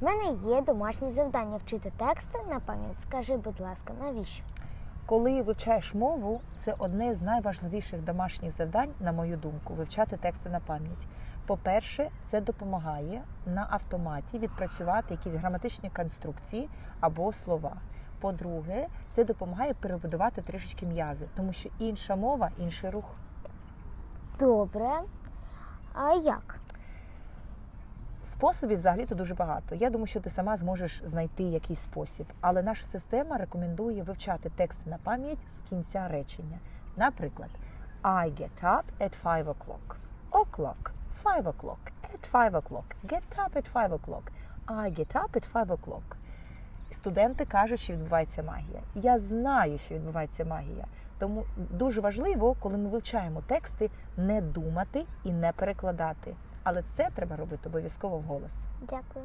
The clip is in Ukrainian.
В мене є домашнє завдання вчити тексти на пам'ять. Скажи, будь ласка, навіщо? Коли вивчаєш мову, це одне з найважливіших домашніх завдань, на мою думку, вивчати тексти на пам'ять. По-перше, це допомагає на автоматі відпрацювати якісь граматичні конструкції або слова. По-друге, це допомагає перебудувати трішечки м'язи, тому що інша мова, інший рух. Добре. А як? Способів взагалі то дуже багато. Я думаю, що ти сама зможеш знайти якийсь спосіб. Але наша система рекомендує вивчати тексти на пам'ять з кінця речення. Наприклад, I get up at 5 o'clock. O'clock. 5 o'clock. At 5 o'clock. Get up at 5 o'clock. I get up at 5 o'clock. Студенти кажуть, що відбувається магія. Я знаю, що відбувається магія. Тому дуже важливо, коли ми вивчаємо тексти, не думати і не перекладати. Але це треба робити обов'язково вголос. Дякую.